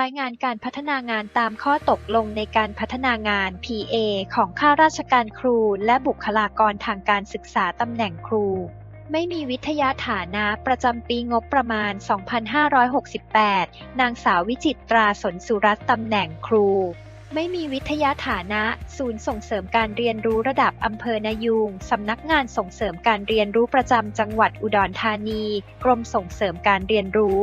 รายงานการพัฒนางานตามข้อตกลงในการพัฒนางาน PA ของข้าราชการครู และบุคลากรทางการศึกษาตำแหน่งครู ไม่มีวิทยาฐานะประจำปีงบประมาณ 2568 นางสาววิจิตราสนสุรัตน์ตำแหน่งครู ไม่มีวิทยาฐานะ ศูนย์ส่งเสริมการเรียนรู้ระดับอำเภอนายูงสำนักงานส่งเสริมการเรียนรู้ประจำจังหวัดอุดรธานี กรมส่งเสริมการเรียนรู้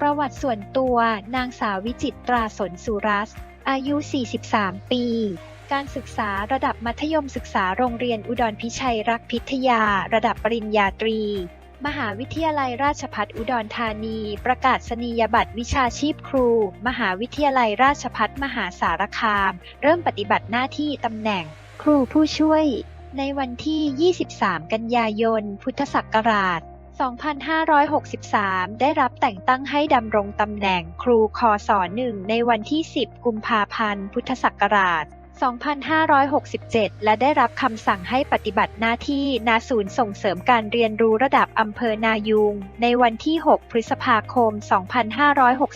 ประวัติส่วนตัวนางสาววิจิตราสนสุรัตน์อายุ 43 ปี การศึกษาระดับมัธยมศึกษาโรงเรียนอุดรพิชัยรักพิทยา ระดับปริญญาตรี มหาวิทยาลัยราชภัฏอุดรธานี ประกาศนียบัตรวิชาชีพครู มหาวิทยาลัยราชภัฏมหาสารคาม เริ่มปฏิบัติหน้าที่ตำแหน่ง ครูผู้ช่วย ในวันที่ 23 กันยายน พุทธศักราช 2563 ได้รับแต่งตั้งให้ดำรงตำแหน่งครูคอสอ1ในวันที่ 10 กุมภาพันธ์ พุทธศักราช 2567 และได้รับคำสั่งให้ปฏิบัติหน้าที่ณศูนย์ส่งเสริมการเรียนรู้ระดับอำเภอนายูงในวันที่ 6 พฤษภาคม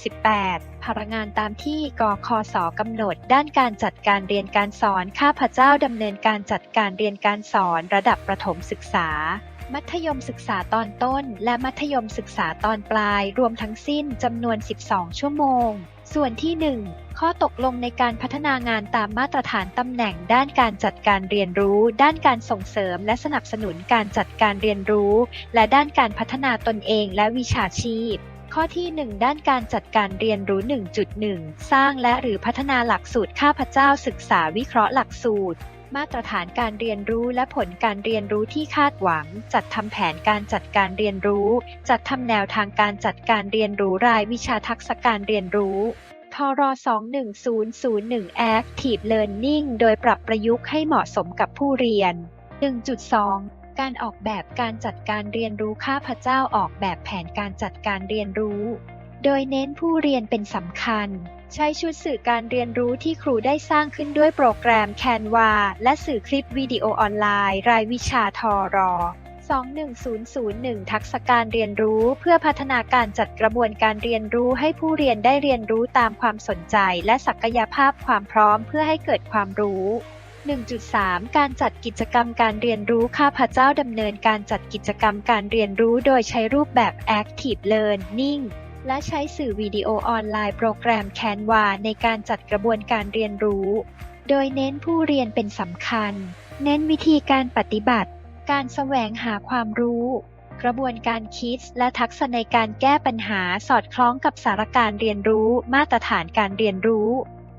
2568พนักงานตามที่กคสกำหนด ด้านการจัดการเรียนการสอน ข้าพเจ้าดำเนินการจัดการเรียนการสอนระดับประถมศึกษา มัธยมศึกษาตอนต้น และมัธยมศึกษาตอนปลาย รวมทั้งสิ้นจำนวน 12 ชั่วโมง ส่วนที่ 1 ข้อตกลงในการพัฒนางานตามมาตรฐานตำแหน่งด้านการจัดการเรียนรู้ ด้านการส่งเสริม และสนับสนุนการจัดการเรียนรู้ และด้านการพัฒนาตนเองและวิชาชีพข้อที่ 1 ด้านการจัดการเรียนรู้ 1.1 สร้างและหรือพัฒนาหลักสูตรข้าพเจ้าศึกษาวิเคราะห์หลักสูตร มาตรฐานการเรียนรู้และผลการเรียนรู้ที่คาดหวัง จัดทำแผนการจัดการเรียนรู้ จัดทำแนวทางการจัดการเรียนรู้รายวิชาทักษะการเรียนรู้ทร21001 Active Learning โดยปรับประยุกต์ให้เหมาะสมกับผู้เรียน 1.2 การออกแบบการจัดการเรียนรู้ข้าพเจ้าออกแบบแผนการจัดการเรียนรู้ โดยเน้นผู้เรียนเป็นสำคัญ ใช้ชุดสื่อการเรียนรู้ที่ครูได้สร้างขึ้นด้วยโปรแกรม Canva และสื่อคลิปวิดีโอออนไลน์ รายวิชาทอรอ21001 ทักษะการเรียนรู้เพื่อพัฒนาการจัดกระบวนการเรียนรู้ให้ผู้เรียนได้เรียนรู้ตามความสนใจ และศักยภาพความพร้อมเพื่อให้เกิดความรู้ 1.3 การจัดกิจกรรมการเรียนรู้ข้าพเจ้าดำเนินการจัดกิจกรรมการเรียนรู้โดยใช้รูปแบบ Active Learning และใช้สื่อวิดีโอออนไลน์โปรแกรม Canva ในการจัดกระบวนการเรียนรู้ โดยเน้นผู้เรียนเป็นสำคัญ เน้นวิธีการปฏิบัติ การแสวงหาความรู้ กระบวนการคิดและทักษะในการแก้ปัญหาสอดคล้องกับสารการเรียนรู้ มาตรฐานการเรียนรู้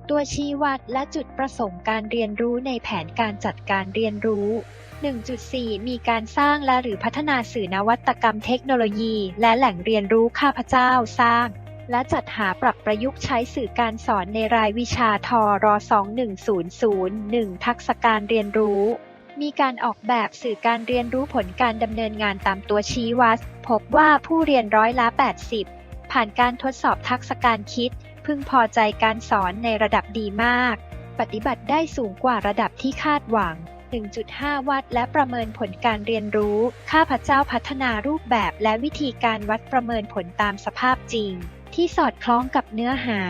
ตัวชี้วัดและจุดประสงค์การเรียนรู้ในแผนการจัดการเรียนรู้ 1.4 มีการสร้างและหรือพัฒนาสื่อนวัตกรรมเทคโนโลยี และแหล่งเรียนรู้ข้าพเจ้าสร้าง และจัดหาปรับประยุกต์ใช้สื่อการสอนในรายวิชาทร21001 ทักษะการเรียนรู้มีการออกแบบสื่อการเรียนรู้ผลการดำเนินงานตามตัวชี้วัด พบว่าผู้เรียนร้อยละ 80 ผ่านการทดสอบทักษะการคิด พึงพอใจการสอนในระดับดีมาก ปฏิบัติได้สูงกว่าระดับที่คาดหวัง 1.5 วัดและประเมินผลการเรียนรู้ ข้าพเจ้าพัฒนารูปแบบและวิธีการวัดประเมินผลตามสภาพจริง ที่สอดคล้องกับเนื้อหา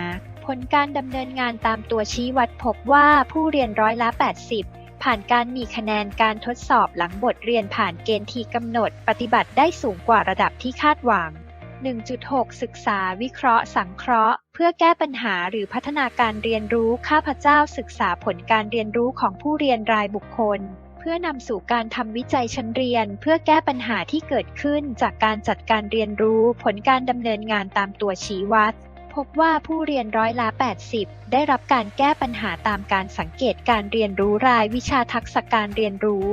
ผลการดำเนินงานตามตัวชี้วัดพบว่าผู้เรียนร้อยละ 80ผ่านการมีคะแนนการทดสอบหลังบทเรียนผ่านเกณฑ์ที่กำหนด ปฏิบัติได้สูงกว่าระดับที่คาดหวัง 1.6 ศึกษาวิเคราะห์สังเคราะห์ เพื่อแก้ปัญหาหรือพัฒนาการเรียนรู้ข้าพเจ้าศึกษาผลการเรียนรู้ของผู้เรียนรายบุคคล เพื่อนำสู่การทำวิจัยชั้นเรียน เพื่อแก้ปัญหาที่เกิดขึ้นจากการจัดการเรียนรู้ ผลการดำเนินงานตามตัวชี้วัด พบว่าผู้เรียนร้อยละ 80 ได้รับการแก้ปัญหาตามการสังเกตการเรียนรู้รายวิชาทักษะการเรียนรู้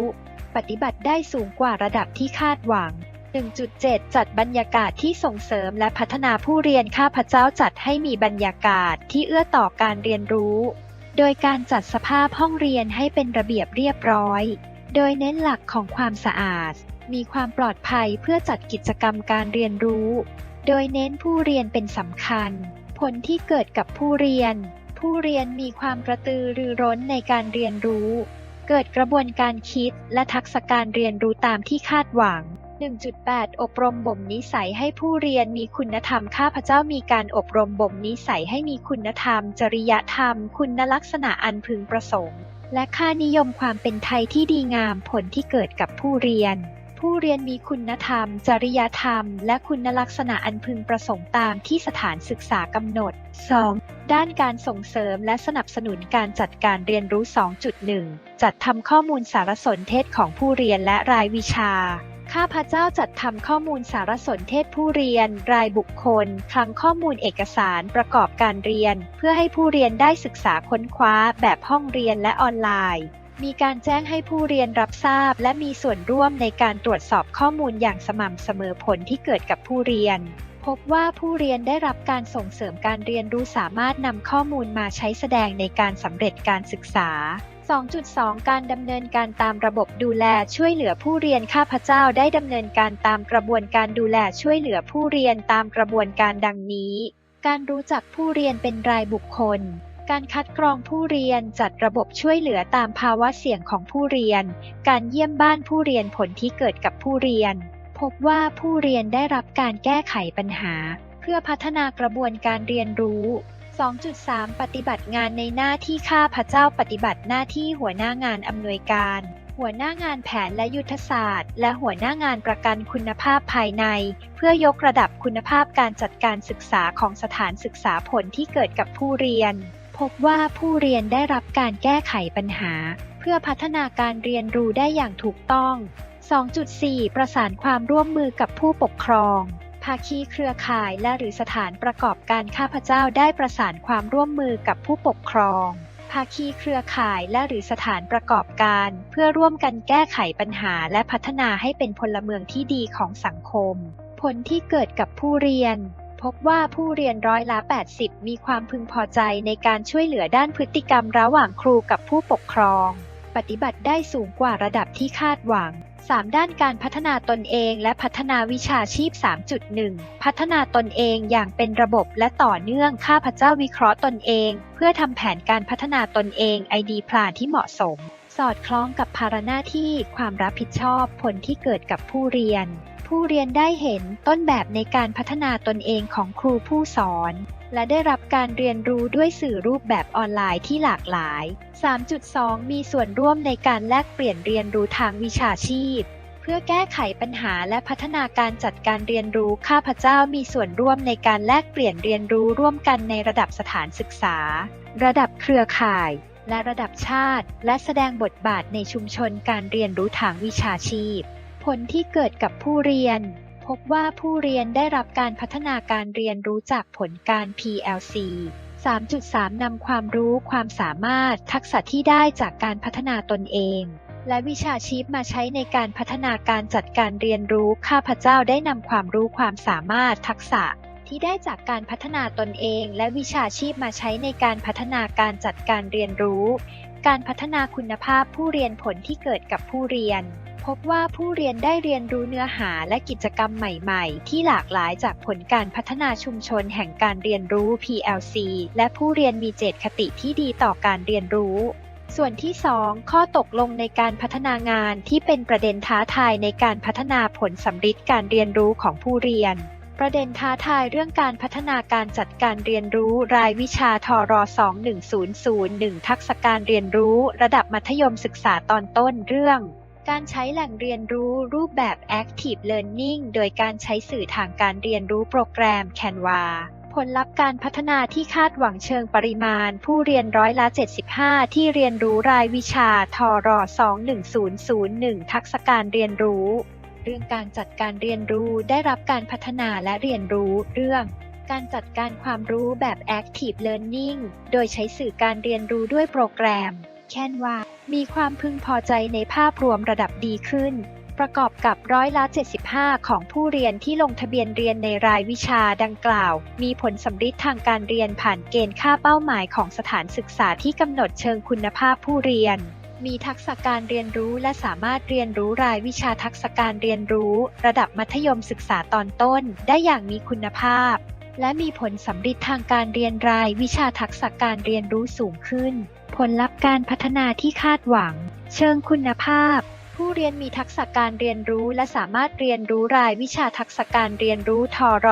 ปฏิบัติได้สูงกว่าระดับที่คาดหวัง 1.7 จัดบรรยากาศที่ส่งเสริมและพัฒนาผู้เรียนข้าพเจ้าจัดให้มีบรรยากาศที่เอื้อต่อการเรียนรู้ โดยการจัดสภาพห้องเรียนให้เป็นระเบียบเรียบร้อย โดยเน้นหลักของความสะอาด มีความปลอดภัยเพื่อจัดกิจกรรมการเรียนรู้ โดยเน้นผู้เรียนเป็นสำคัญ ผลที่เกิดกับผู้เรียน ผู้เรียนมีความกระตือรือร้นในการเรียนรู้ เกิดกระบวนการคิดและทักษะการเรียนรู้ตามที่คาดหวัง 1.8 อบรมบ่มนิสัยให้ผู้เรียนมีคุณธรรม ข้าพเจ้ามีการอบรมบ่มนิสัยให้มีคุณธรรม จริยธรรม คุณลักษณะอันพึงประสงค์ และค่านิยมความเป็นไทยที่ดีงามผลที่เกิดกับผู้เรียน ผู้เรียนมีคุณธรรม จริยธรรม และคุณลักษณะอันพึงประสงค์ตามที่สถานศึกษากำหนด 2. ด้านการส่งเสริมและสนับสนุนการจัดการเรียนรู้ 2.1 จัดทำข้อมูลสารสนเทศของผู้เรียนและรายวิชา ข้าพเจ้าจัดทำข้อมูลสารสนเทศผู้เรียน รายบุคคลคลังข้อมูลเอกสารประกอบการเรียน เพื่อให้ผู้เรียนได้ศึกษาค้นคว้าแบบห้องเรียนและออนไลน์ มีการแจ้งให้ผู้เรียนรับทราบ และมีส่วนร่วมในการตรวจสอบข้อมูลอย่างสม่ำเสมอผลที่เกิดกับผู้เรียน พบว่าผู้เรียนได้รับการส่งเสริมการเรียนรู้สามารถนำข้อมูลมาใช้แสดงในการสำเร็จการศึกษา 2.2 การดำเนินการตามระบบดูแลช่วยเหลือผู้เรียนข้าพเจ้าได้ดำเนินการตามกระบวนการดูแลช่วยเหลือผู้เรียนตามกระบวนการดังนี้ การรู้จักผู้เรียนเป็นรายบุคคล การคัดกรองผู้เรียนจัดระบบช่วยเหลือตามภาวะเสี่ยงของผู้เรียน การเยี่ยมบ้านผู้เรียนผลที่เกิดกับผู้เรียน พบว่าผู้เรียนได้รับการแก้ไขปัญหา เพื่อพัฒนากระบวนการเรียนรู้ 2.3 ปฏิบัติงานในหน้าที่ข้าพเจ้าปฏิบัติหน้าที่หัวหน้างานอำนวยการ หัวหน้างานแผนและยุทธศาสตร์ และหัวหน้างานประกันคุณภาพภายใน เพื่อยกระดับคุณภาพการจัดการศึกษาของสถานศึกษาผลที่เกิดกับผู้เรียน พบว่าผู้เรียนได้รับการแก้ไขปัญหา เพื่อพัฒนาการเรียนรู้ได้อย่างถูกต้อง 2.4 ประสานความร่วมมือกับผู้ปกครอง ภาคีเครือข่ายและหรือสถานประกอบการข้าพเจ้าได้ประสานความร่วมมือกับผู้ปกครอง ภาคีเครือข่ายและหรือสถานประกอบการ เพื่อร่วมกันแก้ไขปัญหาและพัฒนาให้เป็นพลเมืองที่ดีของสังคม ผลที่เกิดกับผู้เรียน พบว่าผู้เรียนร้อยละ 80 มีความพึงพอใจในการช่วยเหลือด้านพฤติกรรมระหว่างครูกับผู้ปกครอง ปฏิบัติได้สูงกว่าระดับที่คาดหวัง 3 ด้านการพัฒนาตนเองและพัฒนาวิชาชีพ 3.1 พัฒนาตนเองอย่างเป็นระบบและต่อเนื่องข้าพเจ้าวิเคราะห์ตนเอง เพื่อทำแผนการพัฒนาตนเอง ID พลานที่เหมาะสม สอดคล้องกับภาระหน้าที่ความรับผิดชอบผลที่เกิดกับผู้เรียน ผู้เรียนได้เห็นต้นแบบในการพัฒนาตนเองของครูผู้สอน และได้รับการเรียนรู้ด้วยสื่อรูปแบบออนไลน์ที่หลากหลาย 3.2 มีส่วนร่วมในการแลกเปลี่ยนเรียนรู้ทางวิชาชีพ เพื่อแก้ไขปัญหาและพัฒนาการจัดการเรียนรู้ข้าพเจ้ามีส่วนร่วมในการแลกเปลี่ยนเรียนรู้ร่วมกันในระดับสถานศึกษา ระดับเครือข่ายและระดับชาติ และแสดงบทบาทในชุมชนการเรียนรู้ทางวิชาชีพ ผลที่เกิดกับผู้เรียน พบว่าผู้เรียนได้รับการพัฒนาการเรียนรู้จากผลการ PLC 3.3 นำความรู้ความสามารถทักษะที่ได้จากการพัฒนาตนเอง และวิชาชีพมาใช้ในการพัฒนาการจัดการเรียนรู้ข้าพเจ้าได้นำความรู้ความสามารถทักษะที่ได้จากการพัฒนาตนเอง และวิชาชีพมาใช้ในการพัฒนาการจัดการเรียนรู้ การพัฒนาคุณภาพผู้เรียนผลที่เกิดกับผู้เรียน พบว่าผู้เรียนได้เรียนรู้เนื้อหาและกิจกรรมใหม่ๆ ที่หลากหลายจากผลการพัฒนาชุมชนแห่งการเรียนรู้ PLC และผู้เรียนมีเจตคติที่ดีต่อการเรียนรู้ ส่วนที่ 2 ข้อตกลงในการพัฒนางานที่เป็นประเด็นท้าทายในการพัฒนาผลสำฤทธิ์การเรียนรู้ของผู้เรียนประเด็นท้าทายเรื่องการพัฒนาการจัดการเรียนรู้รายวิชาทร21001 ทักษะการเรียนรู้ ระดับมัธยมศึกษาตอนต้นเรื่อง การใช้แหล่งเรียนรู้รูปแบบ Active Learning โดยการใช้สื่อทางการเรียนรู้โปรแกรม Canva ผลลัพธ์การพัฒนาที่คาดหวังเชิงปริมาณ ผู้เรียนร้อยละ 75 ที่เรียนรู้รายวิชาทร21001 ทักษะการเรียนรู้ เรื่องการจัดการเรียนรู้ได้รับการพัฒนาและเรียนรู้เรื่องการจัดการความรู้แบบ Active Learning โดยใช้สื่อการเรียนรู้ด้วยโปรแกรม Canva มีความพึงพอใจในภาพรวมระดับดีขึ้น ประกอบกับร้อยละ75 ของผู้เรียนที่ลงทะเบียนเรียนในรายวิชาดังกล่าว มีผลสำฤทธิ์ทางการเรียนผ่านเกณฑ์ค่าเป้าหมายของสถานศึกษาที่กำหนดเชิงคุณภาพผู้เรียน มีทักษะการเรียนรู้และสามารถเรียนรู้รายวิชาทักษะการเรียนรู้ ระดับมัธยมศึกษาตอนต้น ได้อย่างมีคุณภาพ และมีผลสำฤทธิ์ทางการเรียนรายวิชาทักษะการเรียนรู้สูงขึ้น ผลลัพธ์การพัฒนาที่คาดหวัง เชิงคุณภาพ ผู้เรียนมีทักษะการเรียนรู้และสามารถเรียนรู้รายวิชาทักษะการเรียนรู้ทร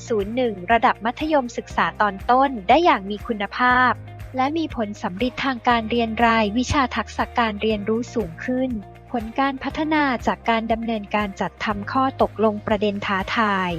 21001 ระดับมัธยมศึกษาตอนต้นได้อย่างมีคุณภาพ และมีผลสำเร็จทางการเรียนรายวิชาทักษะการเรียนรู้สูงขึ้น ผลการพัฒนาจากการดำเนินการจัดทำข้อตกลงประเด็นท้าทาย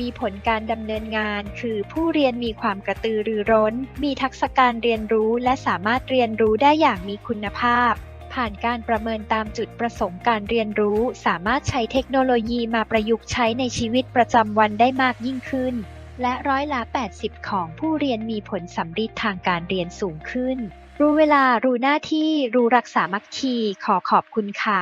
มีผลการดำเนินงาน คือผู้เรียนมีความกระตือรือร้น มีทักษะการเรียนรู้และสามารถเรียนรู้ได้อย่างมีคุณภาพ ผ่านการประเมินตามจุดประสงค์การเรียนรู้ สามารถใช้เทคโนโลยีมาประยุกต์ใช้ในชีวิตประจำวันได้มากยิ่งขึ้น และร้อยละ 80 ของผู้เรียนมีผลสำเร็จทางการเรียนสูงขึ้น รู้เวลา รู้หน้าที่ รู้รักษามัคคี ขอขอบคุณค่ะ